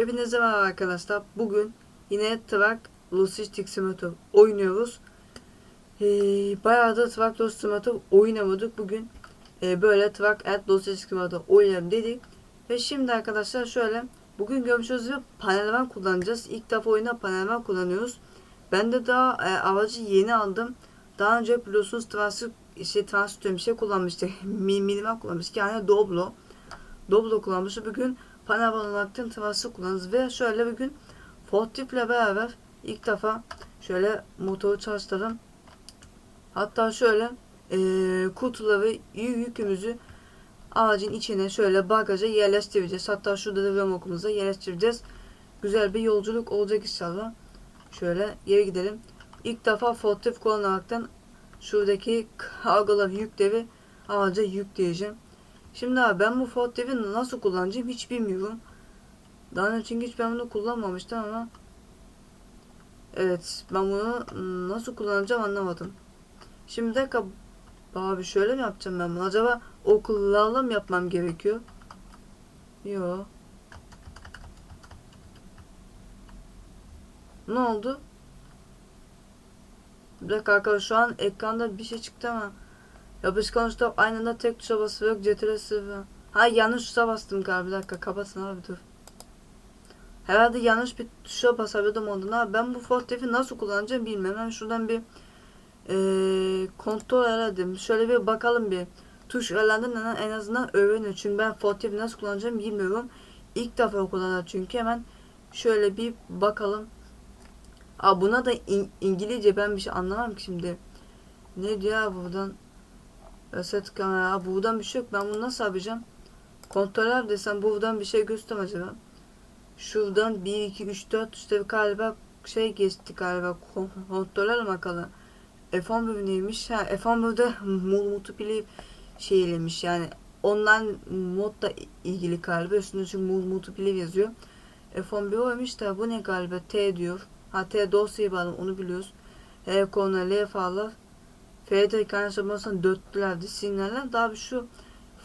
Hepinize merhaba arkadaşlar. Bugün yine Truck Logistics Simulator oynuyoruz. Ee, bayağı da Truck Logistics Simulator oynamadık. Bugün e, böyle Truck and Logistics Simulator oynayalım dedik. Ve şimdi arkadaşlar şöyle. Bugün görmüşüz ve panelman kullanacağız. İlk defa oyunda panelman kullanıyoruz. Ben de daha e, aracı yeni aldım. Daha önce biliyorsunuz transfer, işte transfer bir şey kullanmıştık. Mi- Minimal kullanmıştık. Yani Doblo. Doblo kullanmıştık. Bugün panel olaraktan tavası kullanırız ve şöyle bir gün Fortif ile beraber ilk defa şöyle motoru çalıştırdım. Hatta şöyle eee kutuları yük- yükümüzü ağacın içine şöyle bagaja yerleştireceğiz. Hatta şurada da remokumuza yerleştireceğiz. Güzel bir yolculuk olacak inşallah. Şöyle yere gidelim. İlk defa Fortif kullanaraktan şuradaki kargoları yükleri ağaca yükleyeceğim. Şimdi abi ben bu Ford Dev'i nasıl kullanacağım hiç bilmiyorum. Daha önce çünkü hiç ben bunu kullanmamıştım ama Evet ben bunu nasıl kullanacağım anlamadım. Şimdi bir dakika abi şöyle mi yapacağım ben bunu? Acaba okullarla mı yapmam gerekiyor? Yo. Ne oldu? Bir dakika arkadaşlar şu an ekranda bir şey çıktı ama Yapışkan uçta aynı anda tek tuşa basıyor. CTRL sıfır. Ha yanlış tuşa bastım galiba. Bir dakika kapatın abi dur. Herhalde yanlış bir tuşa basabildim ondan abi. Ben bu Fortif'i nasıl kullanacağım bilmiyorum. Ben şuradan bir eee kontrol aradım. Şöyle bir bakalım bir. Tuş ayarlarından en azından öğrenin. Çünkü ben Fortif'i nasıl kullanacağım bilmiyorum. İlk defa kullanacağım çünkü hemen şöyle bir bakalım. Aa buna da İng- İngilizce ben bir şey anlamam ki şimdi. Ne diyor buradan? Reset kamera. Buradan bir şey yok. Ben bunu nasıl yapacağım? Kontroller desem buradan bir şey göstermem acaba. Şuradan 1, 2, 3, 4 işte galiba şey geçti galiba. Kon- Kontroller bakalım. F11 neymiş? Ha F11'de multiplayer şeylemiş yani online modla ilgili galiba. Üstünde çünkü multiplayer yazıyor. F11 oymuş da bu ne galiba? T diyor. Ha T dosyayı bağlı onu biliyoruz. H konu L falan. FD kaynaşamasından dörtlülerdi sinyaller. Daha bir şu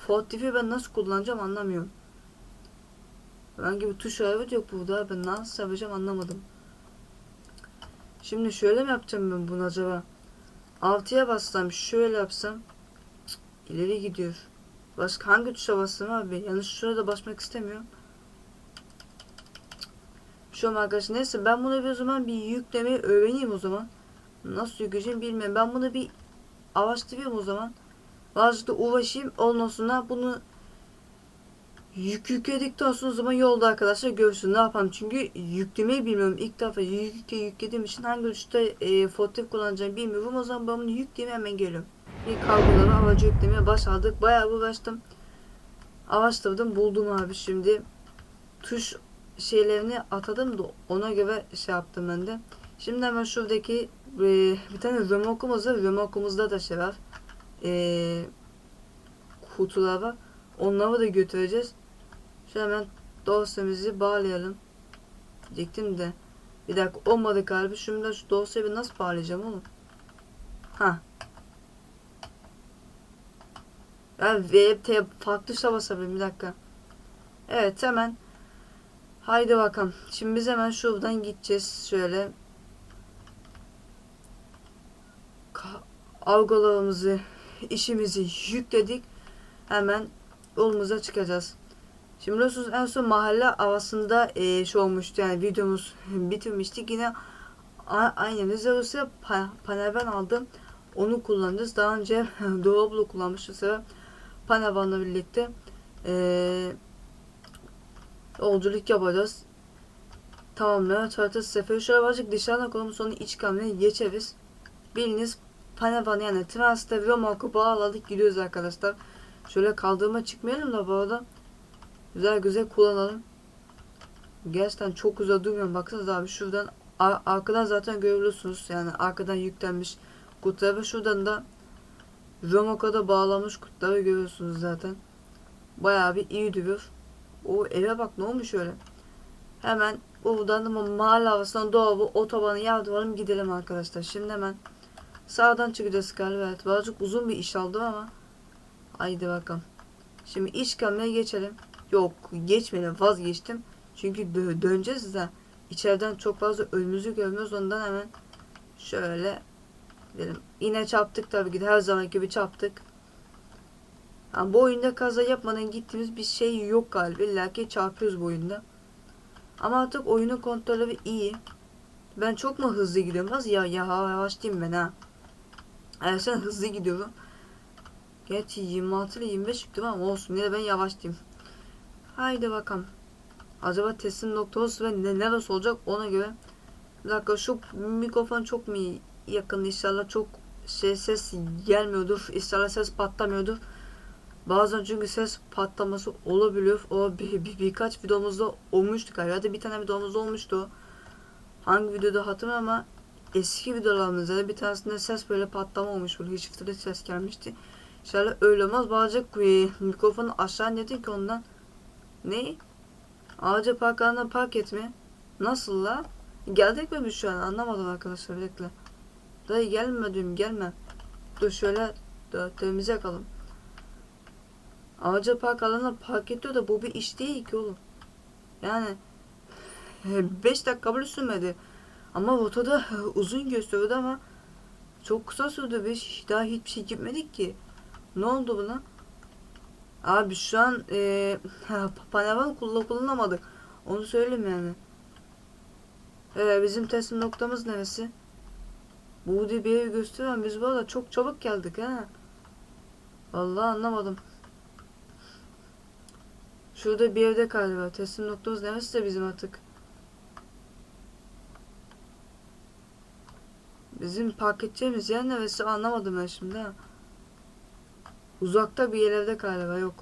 Fortif'i ben nasıl kullanacağım anlamıyorum. Herhangi bir tuş ayarı yok burada. Ben nasıl yapacağım anlamadım. Şimdi şöyle mi yapacağım ben bunu acaba? 6'ya bassam şöyle yapsam ileri gidiyor. Başka hangi tuşa bassam abi? Yanlış şurada basmak istemiyorum. Şu an arkadaşlar neyse ben bunu bir o zaman bir yüklemeyi öğreneyim o zaman. Nasıl yükleyeceğim bilmiyorum. Ben bunu bir araştırayım o zaman. Birazcık da uğraşayım. Ondan sonra bunu yük yükledikten sonra o zaman yolda arkadaşlar görürsün ne yapalım. Çünkü yüklemeyi bilmiyorum. İlk defa yük yüklediğim için hangi uçta e, fotoğraf kullanacağımı bilmiyorum. O zaman ben bunu yükleyeyim hemen geliyorum. Bir kargoları aracı yüklemeye başladık. Bayağı uğraştım. Araştırdım buldum abi şimdi. Tuş şeylerini atadım da ona göre şey yaptım ben de. Şimdi hemen şuradaki e, bir tane römokumuz var. Römokumuzda da şey var. E, kutular var. Onları da götüreceğiz. Şöyle hemen dosyamızı bağlayalım. Diyecektim de. Bir dakika olmadı galiba. Şimdi şu dosyayı bir nasıl bağlayacağım oğlum? Ha. Ya VT farklı tuşa basabilirim bir dakika. Evet hemen. Haydi bakalım. Şimdi biz hemen şuradan gideceğiz. Şöyle algılarımızı, işimizi yükledik. Hemen yolumuza çıkacağız. Şimdi biliyorsunuz en son mahalle havasında e, şey olmuştu yani videomuz bitirmiştik. Yine a- aynen biz Rusya pa- panelden aldım. Onu kullanacağız. Daha önce Doblo kullanmıştık. Sonra panelbanla birlikte e, yolculuk yapacağız. Tamamlar. Çartı seferi şöyle birazcık dışarıdan konumu sonra iç kamyona geçeriz. Biliniz Panavan yani Trans'ta Romok'u bağladık gidiyoruz arkadaşlar. Şöyle kaldırıma çıkmayalım da bu arada. Güzel güzel kullanalım. Gerçekten çok güzel durmuyor. Baksanıza abi şuradan ar- arkadan zaten görüyorsunuz. Yani arkadan yüklenmiş kutuları ve şuradan da Romok'a da bağlamış kutuları görüyorsunuz zaten. Bayağı bir iyi duruyor. O eve bak ne olmuş öyle. Hemen buradan da mahalle havasından doğru otobanı yardıralım gidelim arkadaşlar. Şimdi hemen Sağdan çıkacağız galiba. Evet. Birazcık uzun bir iş aldım ama. Haydi bakalım. Şimdi iç kamera geçelim. Yok geçmedim vazgeçtim. Çünkü dö- döneceğiz de içeriden çok fazla önümüzü görmüyoruz ondan hemen şöyle dedim. Yine çarptık tabii ki de her zaman gibi çarptık. Yani bu oyunda kaza yapmadan gittiğimiz bir şey yok galiba. İlla ki çarpıyoruz bu oyunda. Ama artık oyunun kontrolü iyi. Ben çok mu hızlı gidiyorum? Az ya ya yavaş diyeyim ben ha. Sen hızlı gidiyorum. Gerçi 26 ile 25 çıktım ama olsun. Yine ben yavaş diyeyim. Haydi bakalım. Acaba testin noktası ve ne, neresi olacak ona göre. Bir dakika şu mikrofon çok mu yakın inşallah çok şey ses gelmiyordur. İnşallah ses patlamıyordur. Bazen çünkü ses patlaması olabiliyor. O bir, bir- birkaç videomuzda olmuştu galiba. Ya da bir tane videomuzda olmuştu. Hangi videoda hatırlamıyorum ama eski videolarımızda da bir tanesinde ses böyle patlama olmuş. Böyle fıtırı ses gelmişti. İnşallah öyle olmaz. E, mikrofonu aşağı indirdim ki ondan. Ne? Ağaca park alanına park etme. Nasıl la? Geldik mi biz şu an? Anlamadım arkadaşlar. Bekle. Dayı gelme diyorum gelme. Dur şöyle dörtlerimize yakalım. Ağaca park alanına park ediyor da bu bir iş değil ki oğlum. Yani 5 dakika bile sürmedi. Ama rotada uzun gösteriyordu ama çok kısa sürdü. Biz daha hiçbir şey gitmedik ki. Ne oldu buna? Abi şu an e, panel kullan kullanamadık. Onu söyleyeyim yani. Ee, bizim teslim noktamız neresi? Bu bir yeri gösteriyor biz bu arada çok çabuk geldik ha. Vallahi anlamadım. Şurada bir yerde galiba. Teslim noktamız neresi de bizim artık. Bizim park edeceğimiz yer neresi anlamadım ben şimdi ha. Uzakta bir yerlerde galiba yok.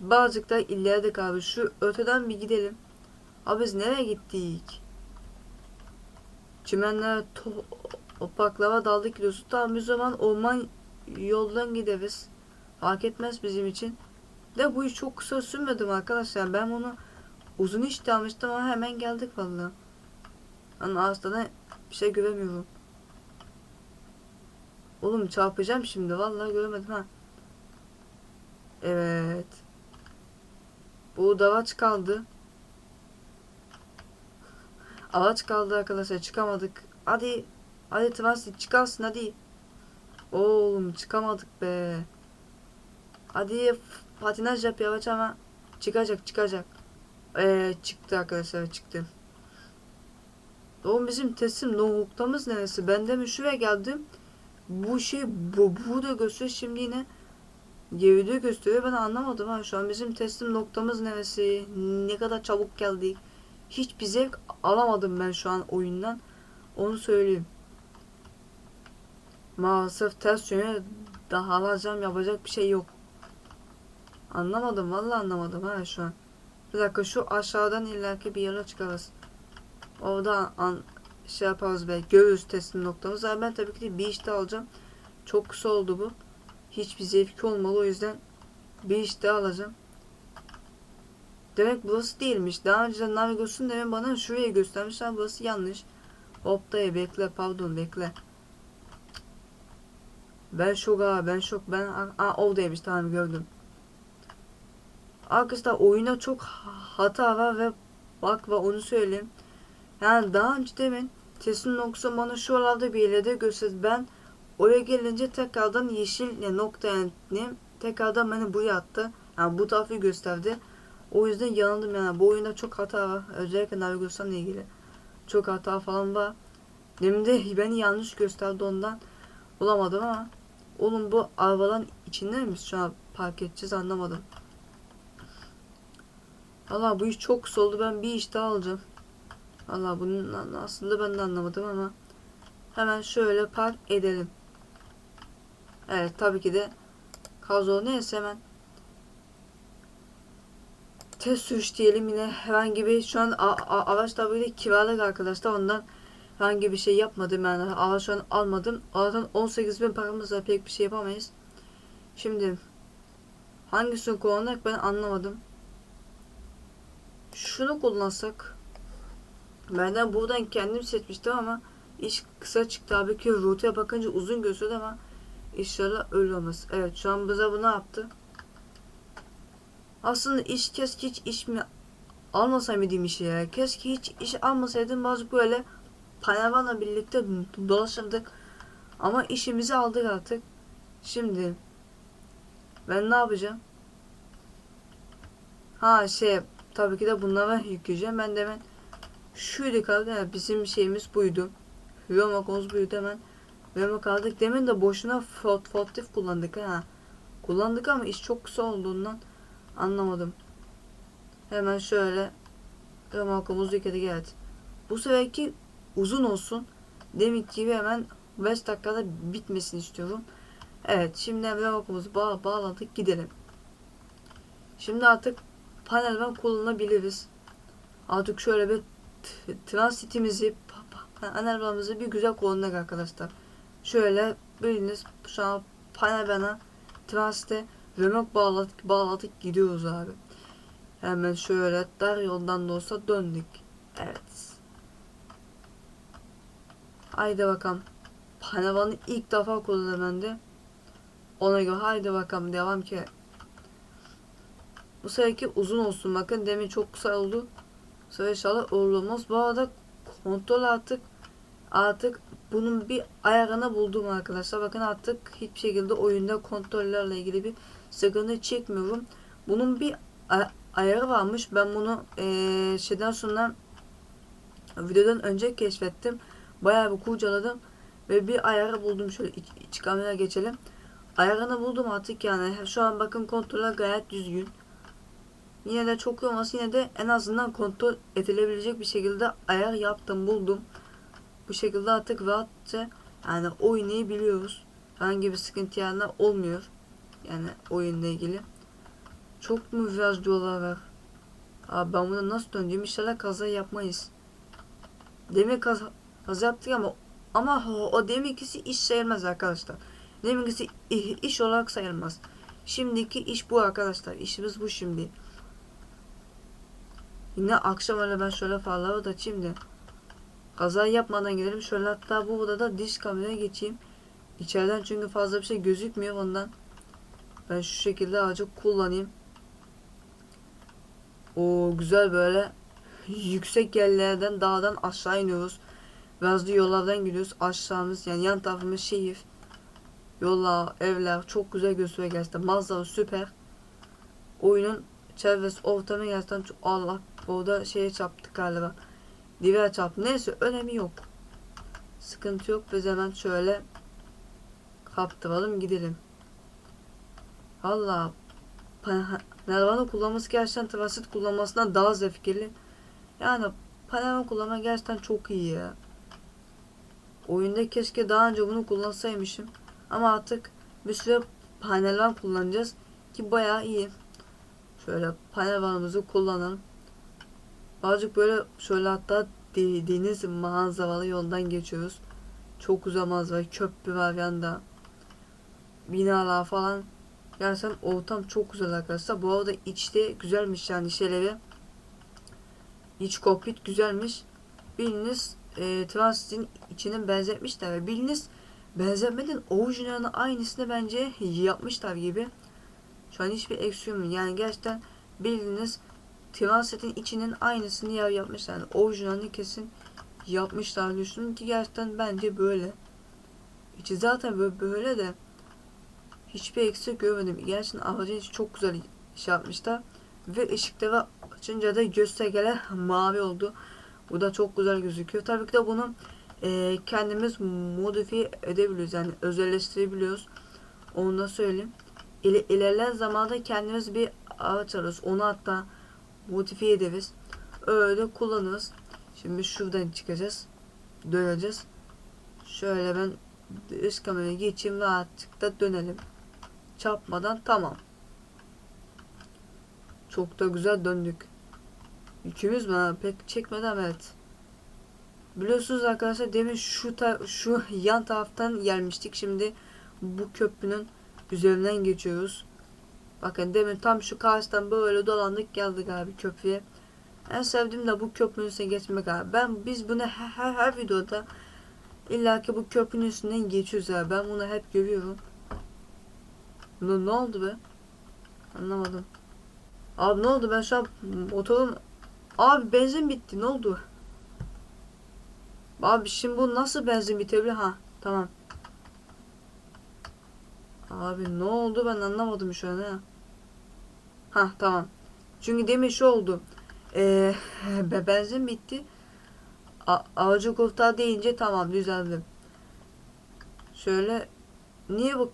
Birazcık da ileride galiba. Şu öteden bir gidelim. Abi biz nereye gittik? Çimenler, to- topraklara daldık gidiyoruz. Tamam biz zaman orman yoldan gideriz. Fark etmez bizim için. De bu iş çok kısa sürmedi mi arkadaşlar? Ben bunu uzun iş almıştım ama hemen geldik vallahi. Yani aslında bir şey göremiyorum. Oğlum çarpacağım şimdi. Vallahi göremedim ha. Evet. Bu davaç kaldı. Ağaç kaldı arkadaşlar. Çıkamadık. Hadi. Hadi transit çıkarsın hadi. Oğlum çıkamadık be. Hadi patinaj yap yavaş ama çıkacak çıkacak. Ee, çıktı arkadaşlar çıktı. Oğlum bizim teslim noktamız neresi? Ben de şuraya geldim? Bu şey bu burada gösteriyor şimdi yine geride gösteriyor ben anlamadım ha şu an bizim teslim noktamız neresi? Ne kadar çabuk geldik. Hiçbir zevk alamadım ben şu an oyundan. Onu söyleyeyim. Maalesef ters yöne daha alacağım yapacak bir şey yok. Anlamadım vallahi anlamadım ha şu an. Bir dakika şu aşağıdan illaki bir yere çıkarız. Orada an, şey yaparız belki görürüz teslim noktamız. Ama ben tabii ki de bir işte alacağım. Çok kısa oldu bu. Hiçbir zevki olmalı o yüzden bir işte alacağım. Demek burası değilmiş. Daha önce navigasyon demin bana şuraya göstermiş ama burası yanlış. Hop dayı bekle pardon bekle. Ben şok ha ben şok ben aa oradaymış tamam gördüm. Arkadaşlar oyuna çok hata var ve bak ve onu söyleyeyim. Yani daha önce demin teslim noktası bana şu aralarda bir yerde gösterdi. Ben oraya gelince tekrardan yeşil ne nokta yani tekrardan beni buraya attı. Yani bu tarafı gösterdi. O yüzden yanıldım yani. Bu oyunda çok hata var. Özellikle navigasyonla ilgili. Çok hata falan var. Demin de beni yanlış gösterdi ondan. Bulamadım ama. Oğlum bu arabadan içinde mi şu an park edeceğiz anlamadım. Allah bu iş çok kısa oldu. Ben bir iş daha alacağım. Allah bunun aslında ben de anlamadım ama. Hemen şöyle park edelim. Evet tabii ki de kazo neyse hemen test sürüş diyelim yine herhangi bir şu an araç tabii de kiralık arkadaşlar ondan herhangi bir şey yapmadım yani araç şu an almadım. Aradan 18 bin paramız var pek bir şey yapamayız. Şimdi hangisini kullanarak ben anlamadım. Şunu kullansak benden buradan kendim seçmiştim ama iş kısa çıktı abi ki rotaya bakınca uzun gözüyordu ama inşallah öyle olmaz. Evet şu an bize bu ne yaptı? Aslında iş kes hiç iş mi almasaydım işi ya. Keşke hiç iş almasaydım. Bazı böyle Panaman'la birlikte dolaşırdık. Ama işimizi aldık artık. Şimdi ben ne yapacağım? Ha şey tabii ki de bunlara yükleyeceğim. Ben de hemen şuydu kaldı ya bizim şeyimiz buydu. Hüvemokomuz buydu hemen. Hüvemok aldık. Demin de boşuna fort fortif kullandık ha. Kullandık ama iş çok kısa olduğundan anlamadım. Hemen şöyle Hüvemokomuz yükledik evet. Bu seferki uzun olsun. Demek gibi hemen 5 dakikada bitmesini istiyorum. Evet şimdi Hüvemokumuzu bağ bağladık gidelim. Şimdi artık panelden kullanabiliriz. Artık şöyle bir transitimizi panellerimizi bir güzel kullandık arkadaşlar. Şöyle bildiğiniz şu an panelbana transite remote bağladık, bağladık gidiyoruz abi. Hemen şöyle dar yoldan da olsa döndük. Evet. Haydi bakalım. Panelbanı ilk defa kullanıyorum de. Ona göre haydi bakalım devam ki. Bu seferki uzun olsun bakın demin çok kısa oldu. Sefer inşallah olmaz. Bu arada kontrol artık artık bunun bir ayarını buldum arkadaşlar. Bakın artık hiçbir şekilde oyunda kontrollerle ilgili bir sıkıntı çekmiyorum. Bunun bir ay- ayarı varmış. Ben bunu eee, şeyden sonra videodan önce keşfettim. Bayağı bir kurcaladım ve bir ayarı buldum. Şöyle iç, iç kamera geçelim. Ayarını buldum artık yani. Şu an bakın kontroller gayet düzgün. Yine de çok olmaz. Yine de en azından kontrol edilebilecek bir şekilde ayar yaptım buldum. Bu şekilde artık rahatça yani oynayabiliyoruz. Herhangi bir sıkıntı yani olmuyor. Yani oyunla ilgili. Çok mu viraj diyorlar. Abi ben bunu nasıl döneceğim? İnşallah kaza yapmayız. Demin kaza, kaza yaptık ama ama o, o deminkisi iş sayılmaz arkadaşlar. Deminkisi iş olarak sayılmaz. Şimdiki iş bu arkadaşlar. İşimiz bu şimdi. Yine akşam öyle ben şöyle farları da açayım da. Kaza yapmadan gidelim. Şöyle hatta bu odada diş kameraya geçeyim. İçeriden çünkü fazla bir şey gözükmüyor ondan. Ben şu şekilde azıcık kullanayım. O güzel böyle yüksek yerlerden dağdan aşağı iniyoruz. Biraz da yollardan gidiyoruz. Aşağımız yani yan tarafımız şehir. Yollar, evler çok güzel gözüküyor gerçekten. Manzara süper. Oyunun çevresi, ortamı gerçekten çok Allah. Orada şeye çarptık galiba. Diver çarptı. Neyse önemi yok. Sıkıntı yok. Biz hemen şöyle kaptıralım gidelim. Valla Nervan'ı kullanması gerçekten transit kullanmasından daha zevkli. Yani Panama kullanmak gerçekten çok iyi ya. Oyunda keşke daha önce bunu kullansaymışım. Ama artık bir süre panelvan kullanacağız. Ki bayağı iyi. Şöyle panelvanımızı kullanalım. Azıcık böyle şöyle hatta de- deniz manzaralı yoldan geçiyoruz. Çok güzel manzara. Köprü var yanda. Binalar falan. Gerçekten ortam çok güzel arkadaşlar. Bu arada içte güzelmiş yani şeyleri. İç kokpit güzelmiş. Biliniz e, Transit'in içini benzetmişler ve biliniz benzetmeden orijinalinin aynısını bence yapmışlar gibi. Şu an hiçbir eksiğim yok. Yani gerçekten bildiğiniz Transit'in içinin aynısını ya yapmışlar. Yani orijinalini kesin yapmışlar düşünün ki gerçekten bence böyle. İçi zaten böyle, böyle de hiçbir eksik görmedim. Gerçekten aracın içi çok güzel iş yapmışlar. Ve ışıkları açınca da göstergeler mavi oldu. Bu da çok güzel gözüküyor. Tabii ki de bunu e, kendimiz modifiye edebiliyoruz. Yani özelleştirebiliyoruz. Onu da söyleyeyim. İle, ilerleyen zamanda kendimiz bir araç alırız. Onu hatta modifiye ederiz. Öyle kullanırız. Şimdi şuradan çıkacağız. Döneceğiz. Şöyle ben üst kameraya geçeyim da dönelim. Çarpmadan tamam. Çok da güzel döndük. Mü? ha? Pek çekmedi ama evet. Biliyorsunuz arkadaşlar demin şu ta şu yan taraftan gelmiştik. Şimdi bu köprünün üzerinden geçiyoruz. Bakın demin tam şu karşıdan böyle dolandık geldik abi köprüye. En sevdiğim de bu köprünün üstüne geçmek abi. Ben biz bunu her, her, her videoda illaki bu köprünün üstünden geçiyoruz abi. Ben bunu hep görüyorum. Ne, ne oldu be? Anlamadım. Abi ne oldu ben şu an motorun Abi benzin bitti ne oldu? Abi şimdi bu nasıl benzin bitebilir? Ha tamam. Abi ne oldu ben anlamadım şu an ha. Ha tamam. Çünkü demin şu oldu. Ee, be- benzin bitti. A ağacı kurtar deyince tamam düzeldim. Şöyle niye bu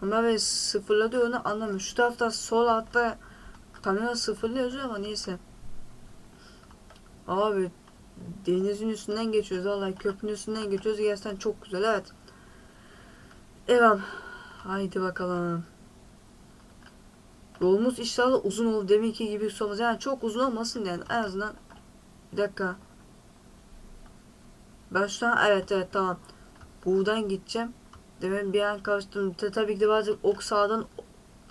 kamera sıfırladı onu anlamıyorum. Şu tarafta sol altta kamera sıfırlı ama neyse. Abi denizin üstünden geçiyoruz vallahi köprünün üstünden geçiyoruz gerçekten çok güzel evet. Evet. Haydi bakalım. Yolumuz inşallah uzun olur deminki gibi olmaz. Yani çok uzun olmasın yani en azından bir dakika. Ben şu an evet evet tamam. Buradan gideceğim. Demin bir an karıştım. Ta- Tabii ki de bazen ok sağdan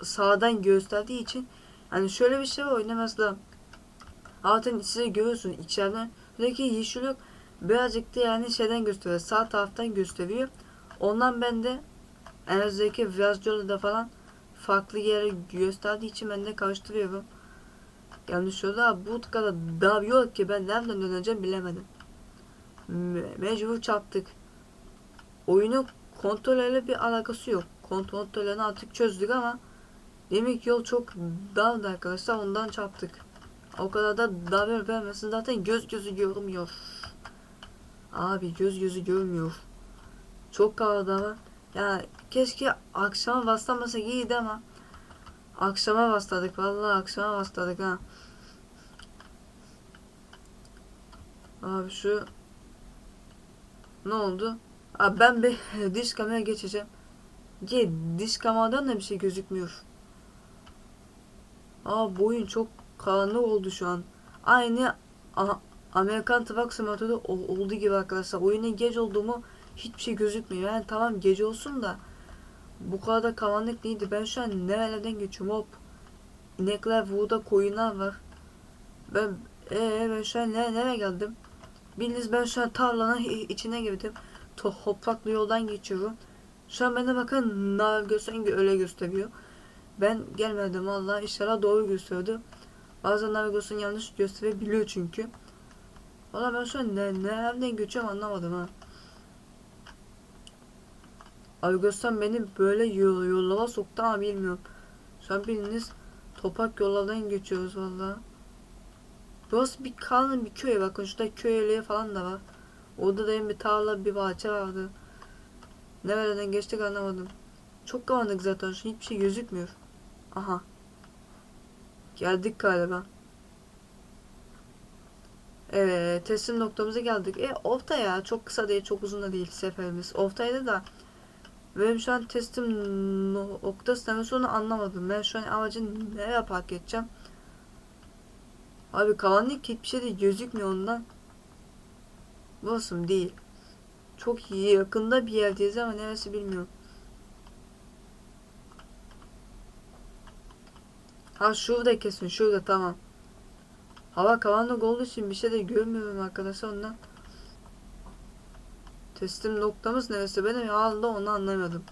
sağdan gösterdiği için hani şöyle bir şey var oyunda mesela zaten size görüyorsun içeriden buradaki yeşillik birazcık da yani şeyden gösteriyor sağ taraftan gösteriyor ondan ben de en azındaki da falan farklı yere gösterdiği için ben de karıştırıyorum yani şurada bu kadar dar yok ki ben nereden döneceğim bilemedim Me- mecbur çarptık oyunu kontrollerle bir alakası yok kontrollerini artık çözdük ama Demek yol çok dardı arkadaşlar ondan çarptık. O kadar da dar vermesin zaten göz gözü görmüyor. Abi göz gözü görmüyor. Çok var. Ya keşke akşama bastlamasak iyiydi ama akşama bastladık vallahi akşama bastladık ha. Abi şu ne oldu? Abi ben bir diş kamera geçeceğim. Ki diş kameradan da bir şey gözükmüyor. Aa bu oyun çok karanlık oldu şu an. Aynı Amerikan Truck Simulator'da ol- olduğu gibi arkadaşlar. Oyunun geç olduğumu hiçbir şey gözükmüyor. Yani tamam gece olsun da bu kadar da karanlık değildi. Ben şu an nerelerden geçiyorum hop. İnekler burada koyunlar var. Ben ee, ben şu an nere, nereye geldim? Bildiğiniz ben şu an tarlanın içine girdim. To topraklı yoldan geçiyorum. Şu an bana bakın navigasyon öyle gösteriyor. Ben gelmedim valla inşallah doğru gösterdi. Bazen navigasyon yanlış gösterebiliyor çünkü. Valla ben şu an ne, nereden geçiyorum anlamadım ha. Navigasyon beni böyle yol, yollara soktu ama bilmiyorum. Şu an bildiğiniz topak yollardan geçiyoruz valla. Burası bir kalın bir köy bakın şurada köy evleri falan da var. Orada da bir tarla bir bahçe vardı. Nereden geçtik anlamadım. Çok karanlık zaten şu hiçbir şey gözükmüyor. Aha. Geldik galiba. Evet, teslim noktamıza geldik. E, ofta ya. Çok kısa değil, çok uzun da değil seferimiz. Oftaydı da. Benim şu an teslim noktası demek onu anlamadım. Ben şu an amacın nereye park edeceğim? Abi karanlık hiçbir şey de gözükmüyor ondan. Burası? Değil. Çok yakında bir yerdeyiz ama neresi bilmiyorum. Ha şurada kesin şurada tamam. Hava karanlık olduğu için bir şey de görmüyorum arkadaşlar ondan. Teslim noktamız neresi benim halde onu anlamadım.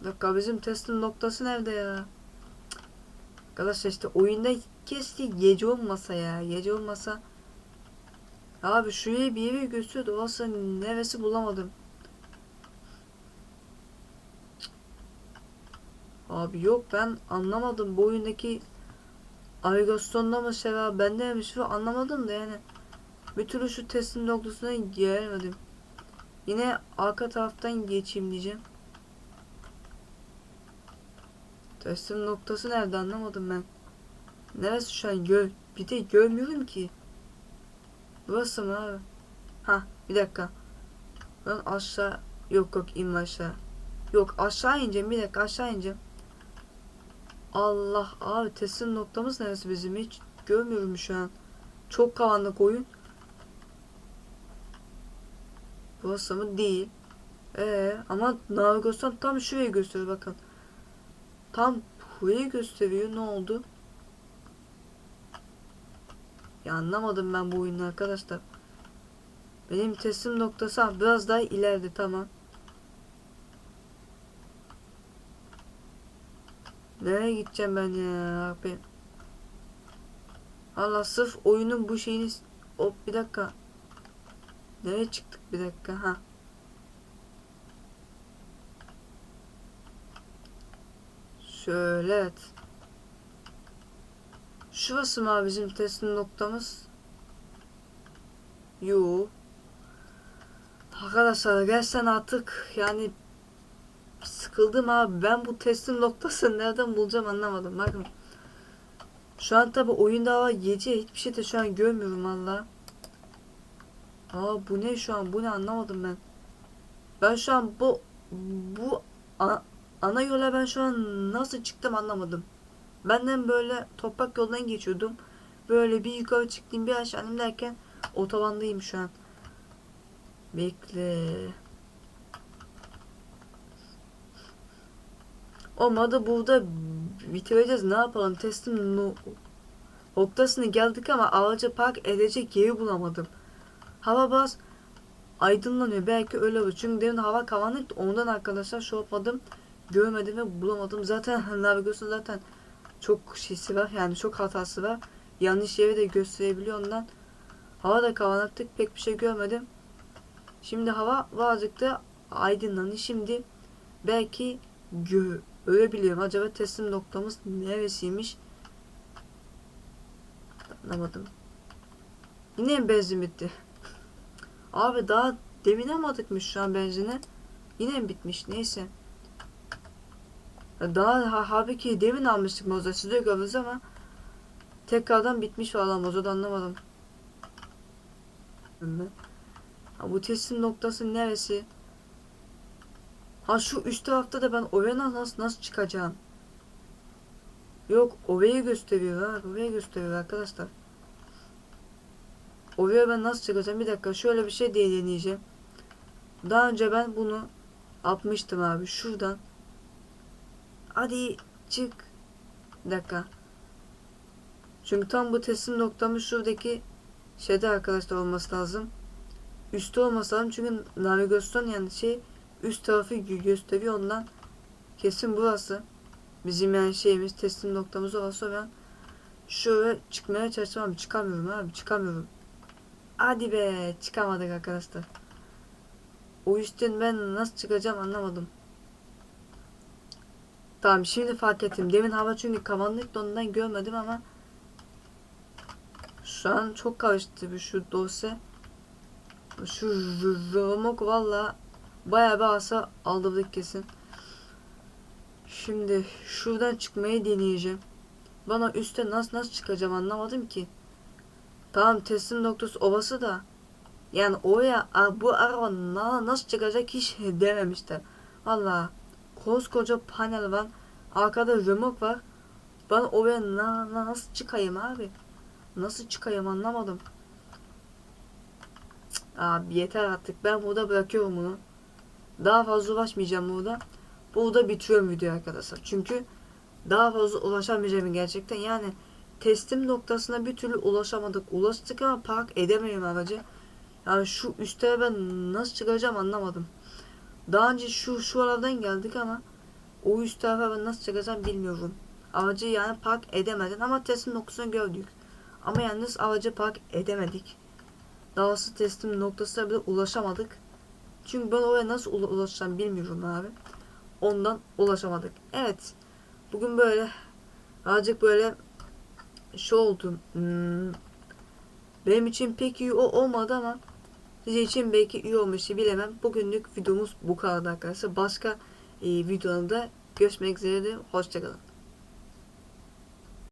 Bir dakika bizim teslim noktası nerede ya? Arkadaşlar işte oyunda keşke gece olmasa ya. Gece olmasa. Abi şuraya bir yeri gösteriyordu. Orası neresi bulamadım. Abi yok ben anlamadım bu oyundaki navigasyonda mı var bende mi var anlamadım da yani bir türlü şu teslim noktasına gelemedim. Yine arka taraftan geçeyim diyeceğim. Teslim noktası nerede anlamadım ben. Neresi şu an gör bir de görmüyorum ki. Burası mı abi? Ha bir dakika. Ben aşağı yok yok inme aşağı. Yok aşağı ineceğim bir dakika aşağı ineceğim. Allah abi teslim noktamız neresi bizim hiç görmüyorum şu an. Çok karanlık oyun. Burası mı? Değil. Ee, ama navigasyon tam şurayı gösteriyor bakın. Tam burayı gösteriyor. Ne oldu? Ya anlamadım ben bu oyunu arkadaşlar. Benim teslim noktası biraz daha ileride tamam. Nereye gideceğim ben ya abi? Allah sırf oyunun bu şeyini... Hop bir dakika. Nereye çıktık bir dakika ha. Şöyle evet. Şurası mı bizim teslim noktamız? Yo. Arkadaşlar gerçekten artık yani sıkıldım abi. Ben bu teslim noktasını nereden bulacağım anlamadım. Bakın. Şu an tabi oyunda var gece hiçbir şey de şu an görmüyorum valla. Aa bu ne şu an bu ne anlamadım ben. Ben şu an bu bu a- ana yola ben şu an nasıl çıktım anlamadım. Benden böyle toprak yoldan geçiyordum. Böyle bir yukarı çıktım bir aşağı derken otobandayım şu an. Bekle. Olmadı burada bitireceğiz. Ne yapalım? Testin no noktasına geldik ama ağaca park edecek yeri bulamadım. Hava bas aydınlanıyor. Belki öyle olur. Çünkü demin hava karanlıktı. Ondan arkadaşlar şu yapmadım. Görmedim ve bulamadım. Zaten navigasyon zaten çok şeysi var. Yani çok hatası var. Yanlış yeri de gösterebiliyor ondan. Hava da karanlıktı. Pek bir şey görmedim. Şimdi hava birazcık da aydınlanıyor. Şimdi belki gö görebiliyorum. Acaba teslim noktamız neresiymiş? Anlamadım. Yine mi benzin bitti? Abi daha demin almadıkmış şu an benzini. Yine mi bitmiş? Neyse. Daha ha, halbuki demin almıştık moza. Siz de ama tekrardan bitmiş falan mozoda anlamadım. Ha, bu teslim noktası neresi? Ha şu üst tarafta da ben oraya nasıl nasıl çıkacağım? Yok orayı gösteriyor ha orayı gösteriyor arkadaşlar. Oraya ben nasıl çıkacağım? Bir dakika şöyle bir şey diye deneyeceğim. Daha önce ben bunu atmıştım abi şuradan. Hadi çık. Bir dakika. Çünkü tam bu teslim noktamız şuradaki şeyde arkadaşlar olması lazım. Üstte olması lazım çünkü navigasyon yani şey üst tarafı gö- gösteriyor ondan kesin burası. Bizim yani şeyimiz teslim noktamız orası ben şöyle çıkmaya çalışacağım abi çıkamıyorum abi çıkamıyorum. Hadi be çıkamadık arkadaşlar. O üstten ben nasıl çıkacağım anlamadım. Tamam şimdi fark ettim. Demin hava çünkü karanlıktı ondan görmedim ama şu an çok karıştı bir şu dosya. Şu romok valla bayağı bir asa aldırdık kesin. Şimdi şuradan çıkmayı deneyeceğim. Bana üstte nasıl nasıl çıkacağım anlamadım ki. Tamam teslim noktası ovası da. Yani oraya bu araba na, nasıl çıkacak hiç dememişler. Valla koskoca panel var. Arkada remote var. Ben oraya na, na, nasıl çıkayım abi? Nasıl çıkayım anlamadım. Abi yeter artık. Ben burada bırakıyorum bunu. Daha fazla ulaşmayacağım burada. Burada bitiriyorum videoyu arkadaşlar. Çünkü daha fazla ulaşamayacağım gerçekten. Yani teslim noktasına bir türlü ulaşamadık. Ulaştık ama park edemiyorum aracı. Yani şu üstte ben nasıl çıkacağım anlamadım. Daha önce şu şu aradan geldik ama o üst tarafa ben nasıl çıkacağım bilmiyorum. Aracı yani park edemedin ama teslim noktasını gördük. Ama yalnız aracı park edemedik. Dahası teslim noktasına bile ulaşamadık. Çünkü ben oraya nasıl ula- ulaşacağım bilmiyorum abi. Ondan ulaşamadık. Evet. Bugün böyle azıcık böyle şu oldu. Hmm, benim için pek iyi o olmadı ama sizin için belki iyi olmuştu bilemem. Bugünlük videomuz bu kadar arkadaşlar. Başka e, videolarda görüşmek üzere. Hoşçakalın.